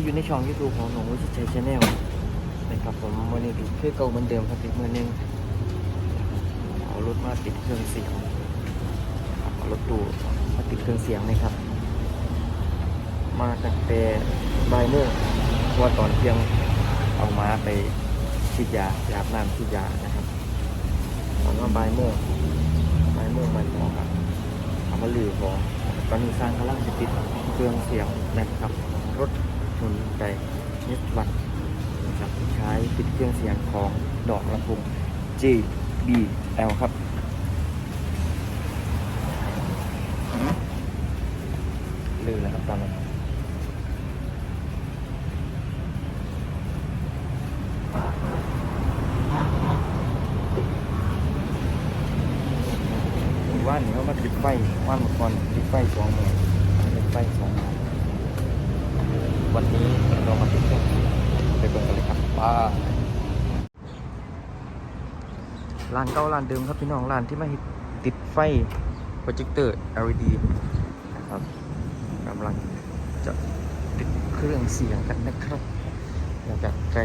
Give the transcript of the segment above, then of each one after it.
ที่อยู่ในช่องยูทูบของหนูวิชัยชาแนลนะครับผมวันนี้คือเก่าเหมือนเดิมครับอีกมือนึงเอารถมาติดเครื่องเสียงนะครับเอารถตู้มาติดเครื่องเสียงนะครับ มาตั้งแต่บ่ายโมงเพราะว่าตอนเที่ยงเอามาไปฉีดยาไปอาบน้ำฉีดยานะครับตอนว่าบ่ายโมงบ่ายโมงบ่ายสองครับเอามาลือของตอนนี้สร้างกำลังจะติดเครื่องเสียงนะครับรถ หนุนใจนิสบัตนะครับใช้ติดเครื่องเสียงของดอกลำโพง JBL ครับลือแล้วครับตอนนี้ว่านเขามาติดไฟว่านเมื่อก่อนติดไฟสองหมื่นติดไฟสองหมื่นวันนี้เรามาติดเครื่องไปเบิ่ง กันเลยครับป้าร้านเก่าร้านเดิมครับพี่น้องร้านที่มาติดไฟโปรเจคเตอร์ LED นะครับกำลังจะติดเครื่องเสียงกันนะครับแล้วก็แตร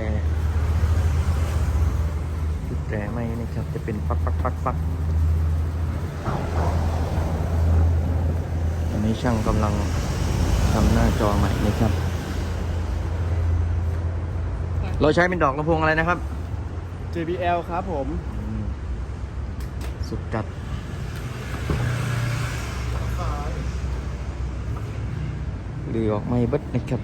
ติดแตรไม่นะครับ จะเป็นปักปักปักปักอันนี้ช่างกำลังทำหน้าจอใหม่นะครับ เราใช้เป็นดอกลำโพงอะไรนะครับ JBL ครับผมอืมสุดจัด หรือออกไม่เบิดนะครับ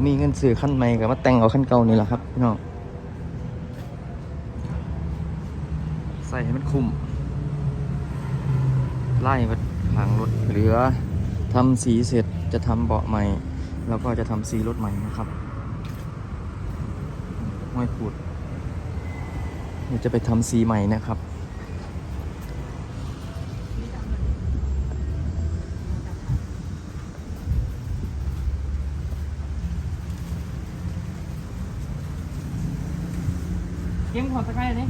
ผมมีเงินซื้อขั้นใหม่กับมาแต่งเอาขั้นเก่านี่แหละครับพี่น้องใส่ให้มันคุ้มไล่มาหางรถเหลือทำสีเสร็จจะทำเบาะใหม่ แล้วก็จะทำสีรถใหม่นะครับห้อยขูดเดี๋ยวจะไปทำสีใหม่นะครับ เก มขอสกายอันนี้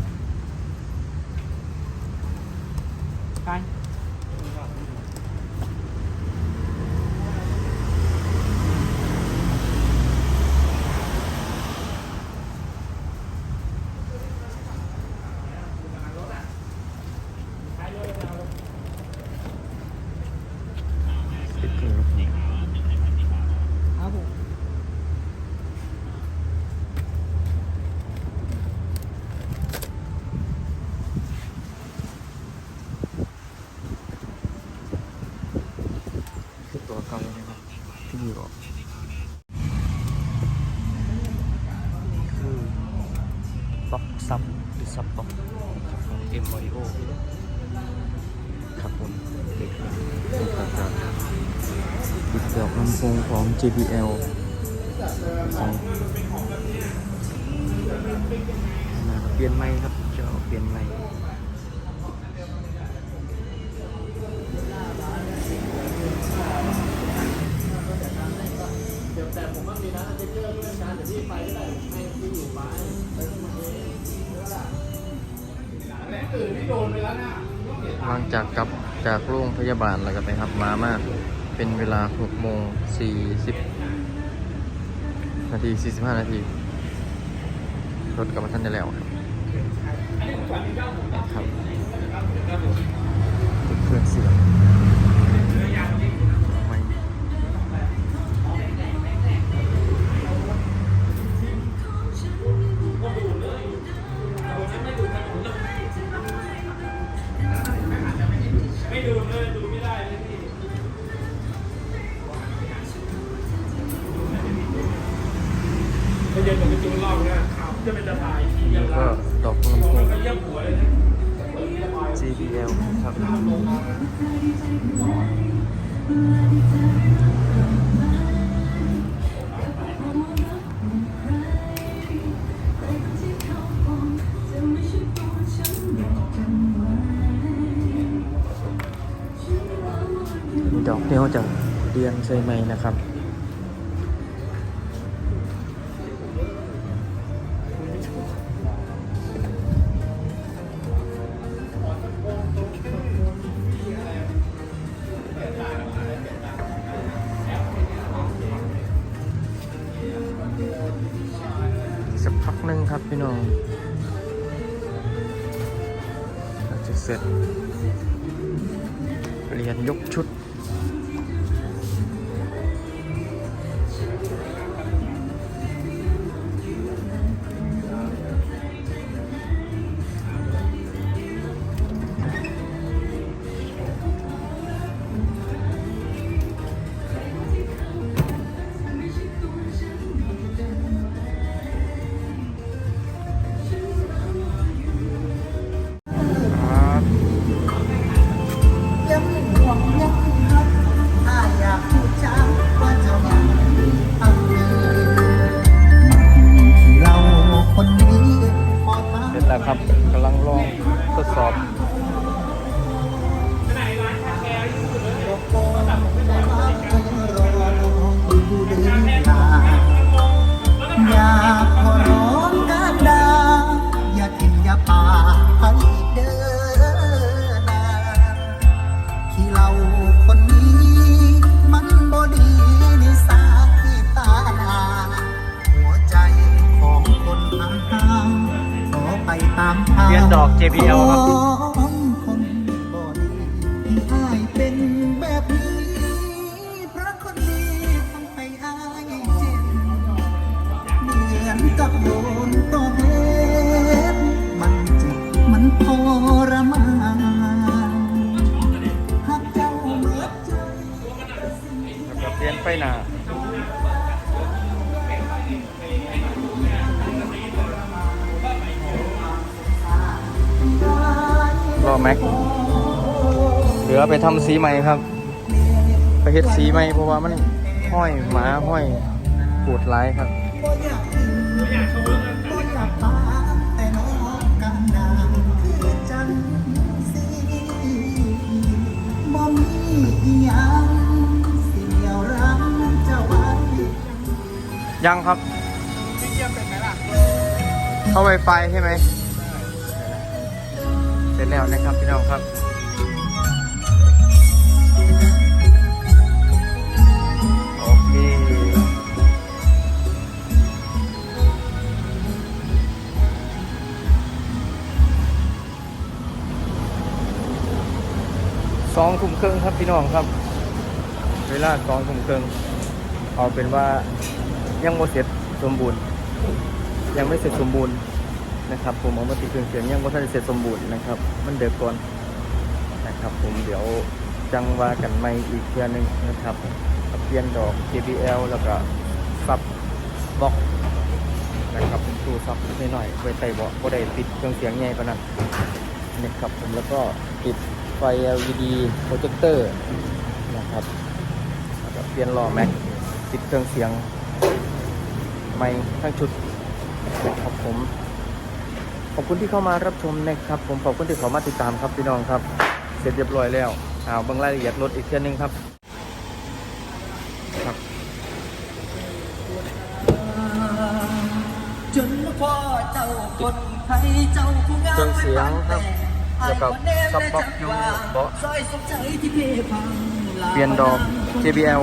คือตัวเก่านะครับที่อยู่คือบ็อกซับหรือซับบ็อกของเอ็มอดิโอครับผมเด็กครับติดดอกลำโพงของ JBL ของมาเปลี่ยนไม้ครับจะเปลี่ยนไม้ อาเปลี่ยนไม้หลังจากกลับจากโรงพยาบาลแล้วก็ไปรับมามาเป็นเวลา6โมง40 นาที 45 นาที รถกลับมาทันได้แล้วครับติดเครื่องเสียง แล้วก็ดอกลำโพง GBL ครับดอกเดียวจะเดียงใส่ไหมนะครับ เสร็จ เรียนยกชุด อยากขอร้องกันดา อย่าทิ้งอย่าป่าให้เดินนาที่เราคนนี้ มันบ่ดีในสายตาหัวใจของคนห่างๆขอไปตามทางเรียนดอก JBL ครับ แล้วก็เปนไหนารอแม็ก เหลือไปทำสีใหม่ครับ ไปเฮ็ดสีใหม่เพราะว่ามันห้อยหมาห้อยปวดร้ายครับบ่อยา ยังครับเข้า Wi-Fi ใช่ไหมเสร็จแล้วนะครับพี่น้องครับโอเคสองทุ่มครึ่งครับพี่น้องครับ เวลาสองทุ่มครึ่งเอาเป็นว่า ยังโมเสร็จสมบูรณ์ ยังไม่เสร็จสมบูรณ์นะครับ ผมเอามาติดเครื่องเสียงยังไม่ทันเสร็จสมบูรณ์นะครับ มันเดือดก่อนนะครับ ผมเดี๋ยวจังว่ากันไม่อีกเทื่อหนึงนะครับเปลี่ยนดอก JBL แล้วก็ซับบล็อกนะครับเป็นตู้ซับนิดหน่อยไว้ใส่เบาะก็ได้ติดเครื่องเสียงใหญ่ปานนั้นนะครับผมแล้วก็ติดไฟ LED โปรเจคเตอร์นะครับแล้วก็เปลี่ยนล้อแม็กติดเครื่องเสียง ไม่ทั้งชุดนะครับผม ขอบคุณที่เข้ามารับชมนะครับ ผมขอบคุณที่เข้ามาติดตามครับพี่น้องครับ เสร็จเรียบร้อยแล้วเอาเบางรายละเอียดรถอีกเท่านึงครับครับจนพ่อเจ้าคนไทยเจ้าผู้งามเครื่องเสียงครับแล้วก็ซับบ็อกอยู่เบาะซอยสมใจที่เพพังลาเปลี่ยนดอก JBL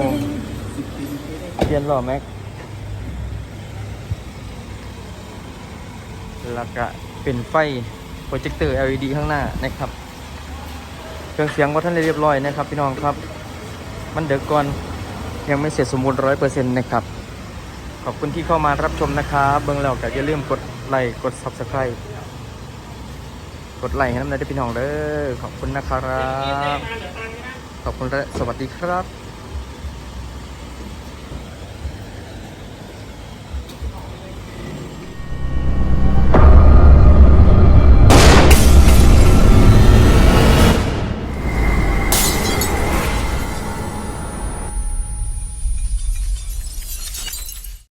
เปลี่ยนล้อแม็ก แล้วก็เป็นไฟโปรเจคเตอร์ LED ข้างหน้านะครับ เครื่องเสียงว่าท่านเรียบร้อยนะครับพี่น้องครับ มันเดือก่อนยังไม่เสร็จสมบูรณ์ร้อยเปอร์เซ็นต์นะครับ ขอบคุณที่เข้ามารับชมนะครับเบื้องแล้วก็อย่าลืมกดไลค์กด subscribe กดไลค์ให้น้ำได้พี่น้องเด้อขอบคุณนะครับ ขอบคุณและสวัสดีครับ